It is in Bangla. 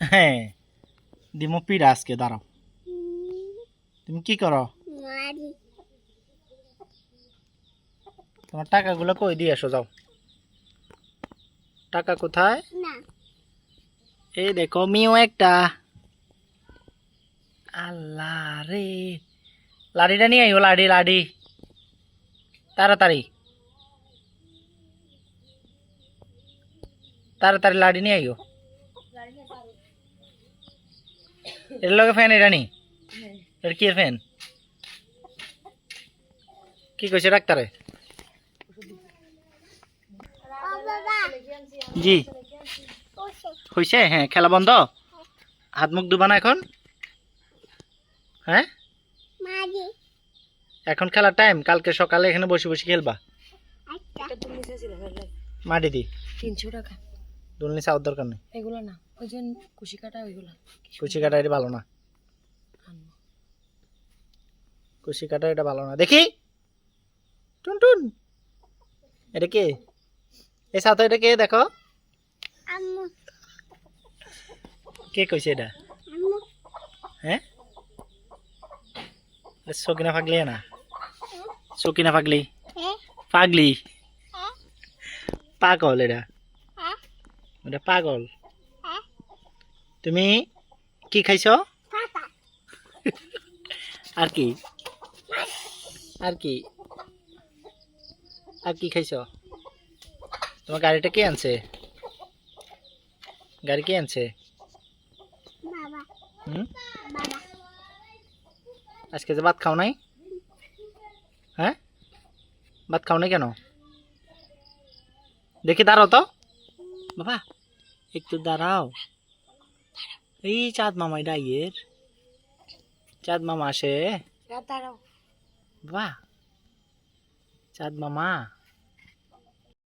হ্যাঁ দিমো পিড়া আজকে দাঁড়াও। তুমি কি করো? তোমার টাকাগুলো কই দিয়ে এসো যাও। টাকা কোথায়? এই দেখো মিও একটা। আল্লাহ রে। লাড়িটা নিয়ে আইও লাড়ি লাড়ি। তাড়াতাড়ি। তাড়াতাড়ি লাড়ি নিয়ে আইও। এর লগে ফ্যান এটা নি এর কি ফ্যান কি কইছে ডাক্তারে? ও বাবা জি। হইছে? হ্যাঁ খেলা বন্ধ? হাত মুখ ধুবা না এখন? হ্যাঁ? এখন খেলার টাইম কালকে সকালে এখানে বসে বসে খেলবা? একটা মাটি দি তিনশো টাকা। দুলনি চাওয়ার দরকার নেই। এগুলো না ওই যে কুশি কাটা ওইগুলো। কুচি কাটা এটা ভালো না। কুচি কাটা এটা ভালো না। দেখি। টুন টুন এটা কে? এই সাথে এটা কে? দেখো। কে কইছে এটা? আম্মু। হ্যাঁ সকিনা ফাগলি না? সকিনা ফাগলি? হ্যাঁ পাগলি হ্যাঁ পাগল এটা। এটা পাগল। হ্যাঁ। তুমি কি খাইছো? আর কি? আর কি? আর কি খাইছো? তোমার গাড়িটা কে আনছে? গাড়ি কে আনছে? আজকে যে ভাত খাও নাই? হ্যাঁ? ভাত খাও নাই কেন? দেখি দাঁড়াও তো। বাবা। একটু দাঁড়াও এই চাঁদ মামাই ডাইয়ের চাঁদ মামা আসে দাঁড়াও বাবা চাঁদ মামা